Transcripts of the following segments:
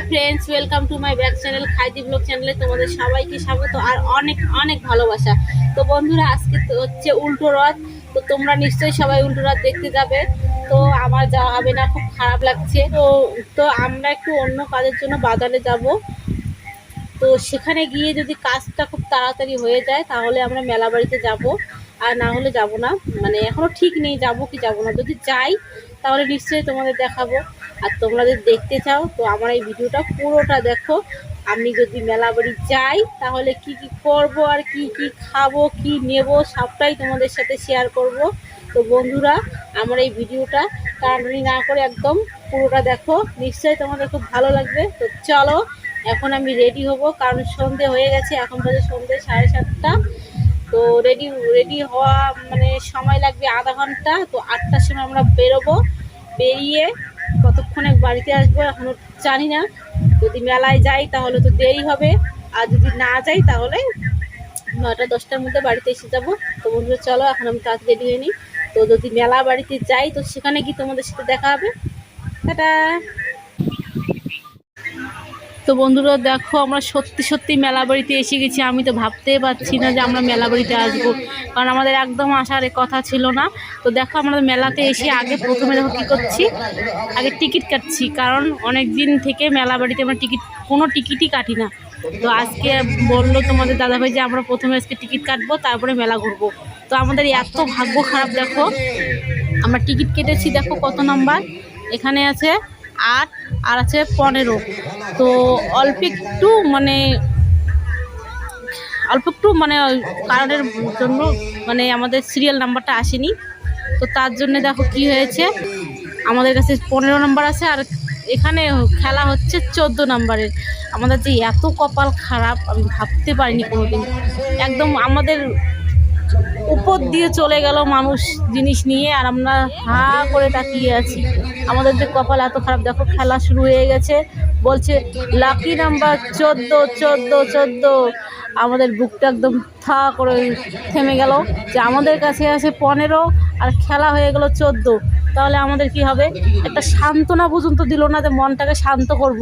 Hi friends welcome to my back channel খাইদি blog চ্যানেলে তোমাদের সবাইকে স্বাগত আর অনেক অনেক ভালোবাসা। তো বন্ধুরা, আজকে তো হচ্ছে উল্টো রথ, তো তোমরা নিশ্চয়ই সবাই উল্টো রথ দেখতে যাবে। তো আমার যাওয়া হবে না, খুব খারাপ লাগছে। তো তো আমরা একটু অন্য কাজের জন্য বাজারে যাব। তো সেখানে গিয়ে যদি কাজটা খুব তাড়াতাড়ি হয়ে যায়, তাহলে আমরা মেলা বাড়িতে যাব। আর না হলে যাব না। মানে এখনও ঠিক নেই, যাব কি যাব না। যদি যাই তাহলে নিশ্চয়ই তোমাদের দেখাবো। আর তোমরা যদি দেখতে চাও, তো আমার এই ভিডিওটা পুরোটা দেখো। আমি যদি মেলা বাড়ি যাই, তাহলে কি কি করব আর কি কি খাব, কি নেব, সবটাই তোমাদের সাথে শেয়ার করব। তো বন্ধুরা, আমার এই ভিডিওটা টানাটানি না করে একদম পুরোটা দেখো। নিশ্চয়ই তোমাদের খুব ভালো লাগবে। তো চলো, এখন আমি রেডি হব, কারণ সন্ধে হয়ে গেছে, এখন বাজে সন্ধে সাড়ে সাতটা। তো রেডি রেডি হওয়া মানে সময় লাগবে আধা ঘণ্টা। তো আটটার সময় আমরা বেরোবো। বেরিয়ে কতক্ষণে বাড়িতে আসব এখনও জানি না। যদি মেলায় যাই তাহলে তো দেরি হবে। আর যদি না যাই তাহলে নয়টা, দশটার মধ্যে বাড়িতে এসে যাব। তো বন্ধুরা, চলো এখন আমি কাজ রেডি হয়ে নিই। তো যদি মেলা বাড়িতে যাই, তো সেখানে কি তোমাদের সাথে দেখা হবে। টাটা! তো বন্ধুরা দেখো, আমরা সত্যি সত্যি মেলা বাড়িতে এসে গেছি। আমি তো ভাবতেই পারছি না যে আমরা মেলা বাড়িতে আসব। কারণ আমাদের একদম আসার কথা ছিল না। তো দেখো, আমরা মেলাতে এসে আগে প্রথমে দেখো কী করছি? আগে টিকিট কাটছি। কারণ অনেক দিন থেকে মেলা বাড়িতে আমরা টিকিট, কোনো টিকিটই কাটি না। তো আজকে বলল তোমাদের দাদাভাই যে আমরা প্রথমে আজকে টিকিট কাটবো, তারপরে মেলা ঘুরবো। তো আমাদের এত ভাগ্য খারাপ, দেখো। আমরা টিকিট কেটেছি, দেখো কত নাম্বার। এখানে আছে আট আর আছে পনেরো। তো অল্প একটু মানে অল্প একটু মানে কারণের জন্য মানে আমাদের সিরিয়াল নাম্বারটা আসেনি। তো তার জন্য দেখো কি হয়েছে, আমাদের কাছে পনেরো নাম্বার আছে আর এখানে খেলা হচ্ছে চোদ্দ নাম্বারের আমাদের যে এত কপাল খারাপ, আমি ভাবতে পারিনি কোনোদিন। একদম আমাদের উপর দিয়ে চলে গেল মানুষ জিনিস নিয়ে, আর আমরা হা করে তাকিয়ে আছি। আমাদের যে কপাল এত খারাপ, দেখো খেলা শুরু হয়ে গেছে। বলছে, লাকি নাম্বার চোদ্দ চোদ্দ চোদ্দ। আমাদের বুকটা একদম থা করে থেমে গেল যে আমাদের কাছে আছে পনেরো আর খেলা হয়ে গেল চোদ্দ। তাহলে আমাদের কি হবে? একটা সান্ত্বনা পর্যন্ত দিল না যে মনটাকে শান্ত করব।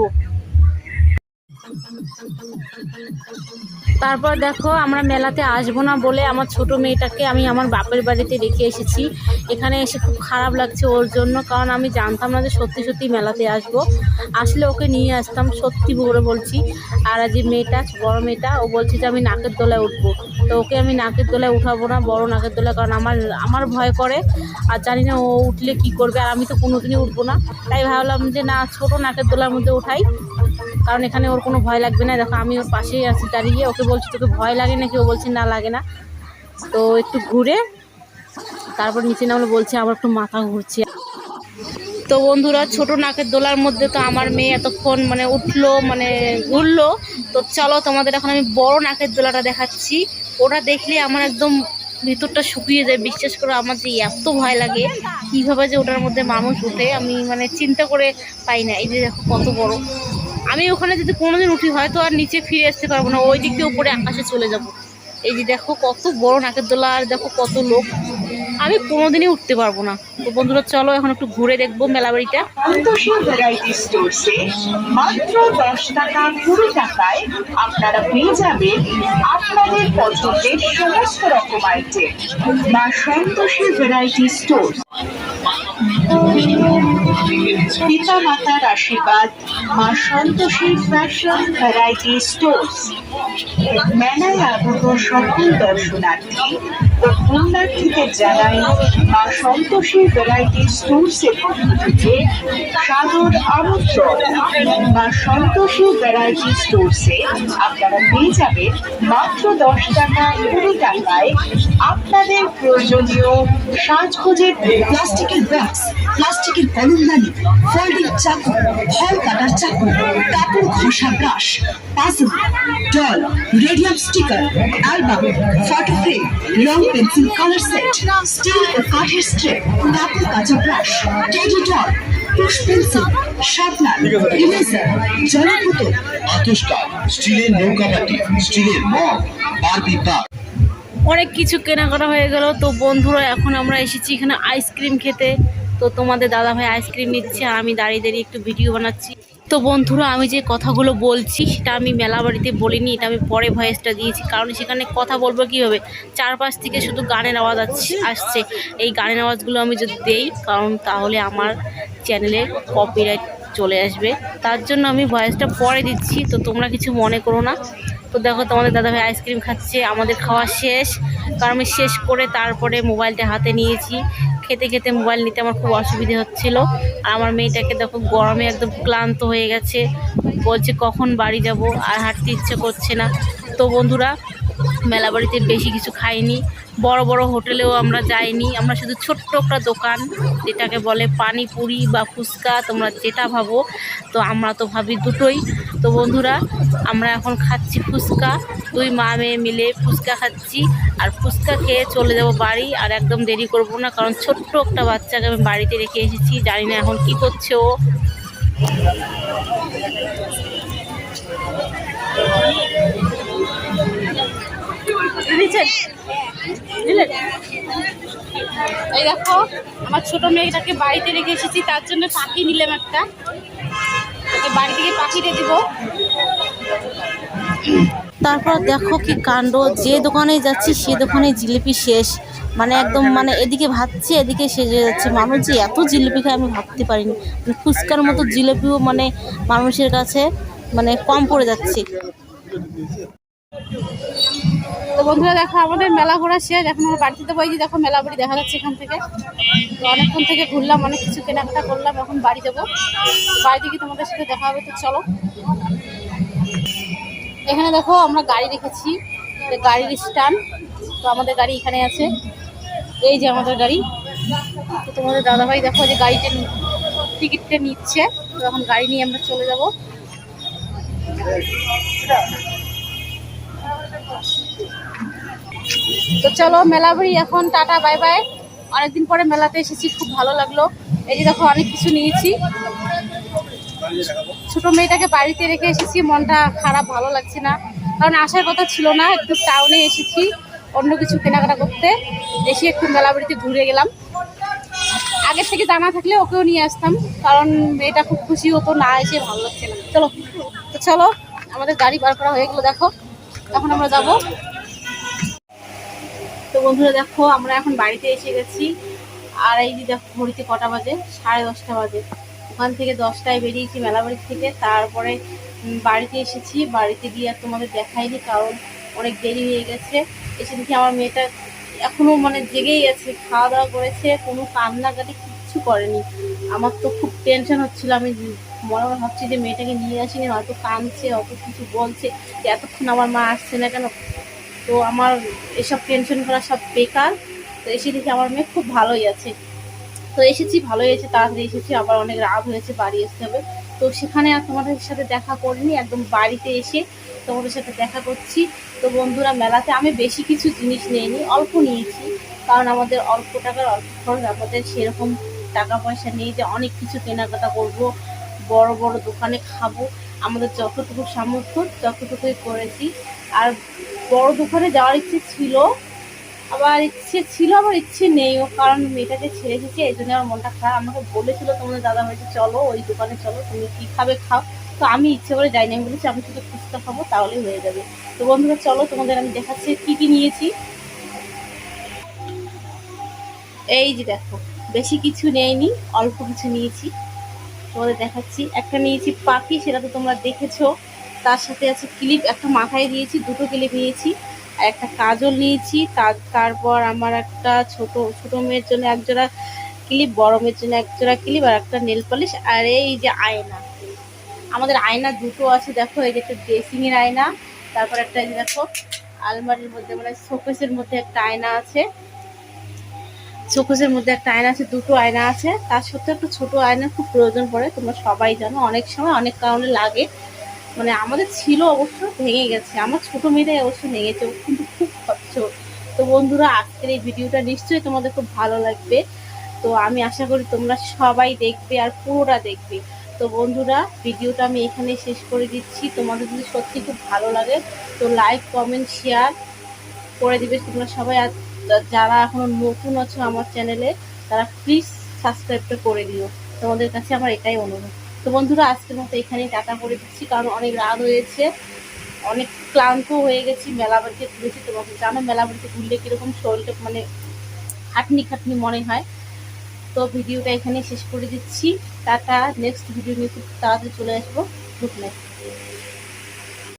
তারপর দেখো, আমরা মেলাতে আসব না বলে আমার ছোট মেয়েটাকে আমি আমার বাপের বাড়িতে রেখে এসেছি। এখানে এসে খুব খারাপ লাগছে ওর জন্য, কারণ আমি জানতাম না যে সত্যি সত্যি মেলাতে আসব। আসলে ওকে নিয়ে আসতাম, সত্যি করে বলছি। আর যে মেয়েটা, বড় মেয়েটা, ও বলছে যে আমি নাকের দোলায় উঠবো। তো ওকে আমি নাকের দোলায় উঠাবো না, বড় নাকের দোলায় কারণ আমার আমার ভয় করে। আর জানি না ও উঠলে কি করবে, আর আমি তো কোনোদিনই উঠবো না। তাই ভাবলাম যে না, ছোট নাকের দোলার মধ্যে উঠাই, কারণ এখানে ওর কোনো ভয় লাগবে না। দেখো আমি ওর পাশেই আছি, দাঁড়িয়ে ওকে বলছি, তোকে ভয় লাগে নাকি? ও বলছে, না, লাগে না। তো একটু ঘুরে তারপর নিচে নামলে বলছে, আমার একটু মাথা ঘুরছে। তো বন্ধুরা, ছোট নাকের দোলার মধ্যে তো আমার মেয়ে এতক্ষণ মানে উঠল মানে ঘুরলো। তো চলো, তোমাদের এখন আমি বড় নাকের দোলাটা দেখাচ্ছি। ওটা দেখলে আমার একদম ভিতরটা শুকিয়ে যায়। বিশ্বাস করে, আমার যে এত ভয় লাগে, কীভাবে যে ওটার মধ্যে মানুষ উঠে আমি মানে চিন্তা করে পাই না। এই যে দেখো, কত বড়। আমি ওখানে যদি কোনোদিন উঠি, হয়তো আর নিচে ফিরে আসতে পারব না। ওই দিক দিয়ে উপরে আকাশে চলে যাব। এই যে দেখো কত বড় নাকের দোলা, আর দেখো কত লোক। আমি কোনোদিনই উঠতে পারব না। তো বন্ধুরা, চলো এখন একটু ঘুরে দেখব মেলা বাড়িটা। মাত্র দশ টাকা, কুড়ি টাকায় আপনারা সমস্ত রকম মা সন্তোষী ভ্যারাইটি স্টোর পিতা মাতার আশীর্বাদ, মা সন্তোষী ফ্যাশন ভ্যারাইটি স্টোর্স মেলায় আগত সকল দর্শনার্থী ও পুণ্যার্থীদের জানাই মা সন্তোষী ভ্যারাইটি স্টোর্সের পক্ষ থেকে সাদর আমন্ত্রণ। মা সন্তোষী ভ্যারাইটি স্টোর্সে আপনারা পেয়ে যাবেন মাত্র দশ টাকা কুড়ি টাকায় আপনাদের প্রয়োজনীয় সাজগোজের প্লাস্টিকের ব্যাগস প্লাস্টিকের কলমদানি ফোল্ডিং চাকু ফল কাটার চাকু কাপড় ঘষা brush puzzle doll radium sticker album photo frame রং পেন্সিল কালার সেট স্টিল ও কাঠের স্ট্রেপ কাপড় কাঁচা brush teddy doll push pencil sharpener eraser জলের বোতল আতস কাপ স্টিলের নৌকাবাটি স্টিলের মগ বারবি অনেক কিছু কেনাকাটা হয়ে গেল তো বন্ধুরা এখন আমরা এসেছি এখানে আইসক্রিম খেতে। তো তোমাদের দাদা ভাই আইসক্রিম নিচ্ছে, আর আমি দাঁড়িয়ে দাঁড়িয়ে একটু ভিডিও বানাচ্ছি। তো বন্ধুরা, আমি যে কথাগুলো বলছি, সেটা আমি মেলা বাড়িতে বলিনি, এটা আমি পরে ভয়েসটা দিয়েছি। কারণ সেখানে কথা বলব কীভাবে? চারপাশ থেকে শুধু গানের আওয়াজ আসছে আসছে। এই গানের আওয়াজগুলো আমি যদি দেই, কারণ তাহলে আমার চ্যানেলে কপিরাইট চলে আসবে। তার জন্য আমি ভয়েসটা পরে দিচ্ছি, তো তোমরা কিছু মনে করো না। তো দেখো, তোমাদের দাদাভাই আইসক্রিম খাচ্ছে, আমাদের খাওয়া শেষ। কারণ আমি শেষ করে তারপরে মোবাইলটা হাতে নিয়েছি। খেতে খেতে মোবাইল নিতে আমার খুব অসুবিধে হচ্ছিল। আর আমার মেয়েটাকে দেখো গরমে একদম ক্লান্ত হয়ে গেছে। বলছে কখন বাড়ি যাব? আর হাঁটতে ইচ্ছে করছে না। তো বন্ধুরা মেলা বাড়িতে বেশি কিছু খাইনি। বড় বড় হোটেলেও আমরা যাইনি। আমরা শুধু ছোট্ট একটা দোকান, যেটাকে বলে পানিপুরি বা ফুচকা, তোমরা যেটা ভাবো। তো আমরা তো ভাবি দুটোই। তো বন্ধুরা, আমরা এখন খাচ্ছি ফুচকা। দুই মা মেয়ে মিলে ফুচকা খাচ্ছি। আর ফুচকা খেয়ে চলে যাব বাড়ি। আর একদম দেরি করব না, কারণ ছোট্ট একটা বাচ্চাকে আমি বাড়িতে রেখে এসেছি। জানি না এখন কি করছে ও। দিচ্ছেন এই দেখো, আমার ছোট মেয়েটাকে বাড়িতে রেখে এসেছি, তার জন্য পাখি নিলাম একটা। বাড়ি থেকে পাখিতে দিব। তারপর দেখো কি কাণ্ড, যে দোকানে যাচ্ছি সে দোকানে জিলিপি শেষ। মানে একদম মানে এদিকে ভাবছি, এদিকে শেষ হয়ে যাচ্ছে। মানুষ যে এত জিলিপি খায় আমি ভাবতে পারিনি। ফুচকার মতো জিলিপিও মানে মানুষের কাছে মানে কম পড়ে যাচ্ছে। তো বন্ধুরা দেখো, আমাদের মেলা ঘোরা শেষ। এখন আমরা বাড়িতে বই দেখো, মেলা বাড়ি দেখা যাচ্ছে এখান থেকে। তো অনেকক্ষণ থেকে ঘুরলাম, অনেক কিছু কেনাকাটা করলাম, এখন বাড়ি যাব। বাড়িতে গিয়ে তোমাদের সাথে দেখা হবে, তো চলো। এখানে দেখো, আমরা গাড়ি রেখেছি গাড়ির স্ট্যান্ড, তো আমাদের গাড়ি এখানে আছে। এই যে আমাদের গাড়ি। তো তোমাদের দাদাভাই দেখো, যে গাড়িটা টিকিটটা নিচ্ছে। তো এখন গাড়ি নিয়ে আমরা চলে যাব। তো চলো, মেলা বাড়ি এখন, টাটা, বাই বাই। অনেকদিন পরে মেলাতে এসেছি, খুব ভালো লাগল। এই যে দেখো, অনেক কিছু নিয়েছি। ছোট মেয়েটাকে বাড়িতে রেখে এসেছি, মনটা খারাপ, ভালো লাগছে না। কারণ আসার কথা ছিল না, একটু টাউনে এসেছি, অন্য কিছু কেনাকাটা করতে। এসে একটু মেলা বাড়িতে ঘুরে গেলাম। আগের থেকে জানা থাকলে ওকেও নিয়ে আসতাম, কারণ মেয়েটা খুব খুশি হতো, না এসে ভালো লাগছে না। চলো, তো চলো, আমাদের গাড়ি বার করা হয়ে গেলো, দেখো। এখন আমরা যাব। তো বন্ধুরা দেখো, আমরা এখন বাড়িতে এসে গেছি। আর এই যে দেখো, ঘড়িতে কটা বাজে? সাড়ে দশটা বাজে। ওখান থেকে দশটায় বেরিয়েছি মেলা মেলাবাড়ি থেকে। তারপরে বাড়িতে এসেছি। বাড়িতে গিয়ে আর তোমাদের দেখাইনি, কারণ অনেক দেরি হয়ে গেছে। এসে দেখি আমার মেয়েটা এখনও মানে জেগেই আছে খাওয়া দাওয়া করেছে, কোনো কান্নাকাটি কিচ্ছু করেনি। আমার তো খুব টেনশন হচ্ছিল। আমি মনে মনে ভাবছি যে মেয়েটাকে নিয়ে আসিনি, হয়তো কাঁদছে, অত কিছু বলছে। যে এতক্ষণ আমার মা আসছে না কেন? তো আমার এসব টেনশন করা সব বেকার। তো এসে দেখি আমার মেয়ে খুব ভালোই আছে। তো এসেছি, ভালোই এসে তাড়াতাড়ি এসেছি, আবার অনেক রাত হয়েছে, বাড়ি আসতে হবে। তো সেখানে আর তোমাদের সাথে দেখা করিনি, একদম বাড়িতে এসে তোমাদের সাথে দেখা করছি। তো বন্ধুরা, মেলাতে আমি বেশি কিছু জিনিস নিইনি, অল্প নিয়েছি। কারণ আমাদের অল্প টাকার, অল্প খরচ, আমাদের সেরকম টাকা পয়সা নেই যে অনেক কিছু কেনাকাটা করব, বড় বড় দোকানে খাব। আমাদের যতটুকু সামর্থ্য, ততটুকুই করেছি। আর বড় দোকানে যাওয়ার ইচ্ছে ছিল। আবার ইচ্ছে ছিল, আবার ইচ্ছে নেইও কারণ মেয়েটাকে ছেড়ে এসেছি, এই জন্য আমার মনটা খারাপ। আমাকে বলেছিল তোমাদের দাদা হয়েছে চলো, ওই দোকানে চলো, তুমি কি খাবে খাও। তো আমি ইচ্ছে করে যাইনি। আমি বলেছি, আমি শুধু ফুচকা খাব, তাহলেই হয়ে যাবে। তো বন্ধুরা, চলো, তোমাদের আমি দেখাচ্ছি কি কি নিয়েছি। এই যে দেখো, বেশি কিছু নেইনি, অল্প কিছু নিয়েছি। তোমাদের দেখাচ্ছি। একটা নিয়েছি পাখি, সেটা তো তোমরা দেখেছ। তার সাথে আছে ক্লিপ, একটা মাথায় দিয়েছি, দুটো ক্লিপ নিয়েছি আর একটা কাজল নিয়েছি, তার, তারপর আমার একটা ছোট ছোট মেয়ের জন্য একজোড়া ক্লিপ, বড় মেয়ের জন্য একজোড়া ক্লিপ আর একটা নেল পলিশ আর এই যে আয়না। আমাদের আয়না দুটো আছে, দেখো, এই যে একটা ড্রেসিংয়ের আয়না, তারপর একটা এই দেখো, আলমারির মধ্যে মানে শোকেসের মধ্যে একটা আয়না আছে। শোকেসের মধ্যে একটা আয়না আছে, দুটো আয়না আছে। তার সত্ত্বেও একটা ছোট আয়না, খুব প্রয়োজন পড়ে, তোমরা সবাই জানো, অনেক সময়, অনেক কারণে লাগে। মানে আমাদের ছিল অবশ্য, ভেঙে গেছে। আমার ছোট মেয়েটাই অবশ্য ভেঙেছে কিন্তু খুব খরচ তো বন্ধুরা, আজকের এই ভিডিওটা নিশ্চয়ই তোমাদের খুব ভালো লাগবে। তো আমি আশা করি তোমরা সবাই দেখবে আর পুরোটা দেখবে। তো বন্ধুরা, ভিডিওটা আমি এখানে শেষ করে দিচ্ছি। তোমাদের যদি সত্যি খুব ভালো লাগে, তো লাইক কমেন্ট শেয়ার করে দিবে। তোমরা সবাই আর যারা এখনও নতুন আছো আমার চ্যানেলে তারা প্লিজ সাবস্ক্রাইবটা করে দিও। তোমাদের কাছে আমার এটাই অনুরোধ। তো বন্ধুরা, আজকের মতো এখানেই টাটা করে দিচ্ছি, কারণ অনেক রাত হয়েছে, অনেক ক্লান্ত হয়ে গেছি, মেলা বাড়িতে ঘুরেছি। তোমাকে জানো মেলা বাড়িতে ঘুরলে কীরকম শরীরটা মানে খাটনি খাটনি মনে হয়? তো ভিডিওটা এখানে শেষ করে দিচ্ছি। টাটা নেক্সট ভিডিও নিয়ে খুব তাড়াতাড়ি চলে আসব। Good night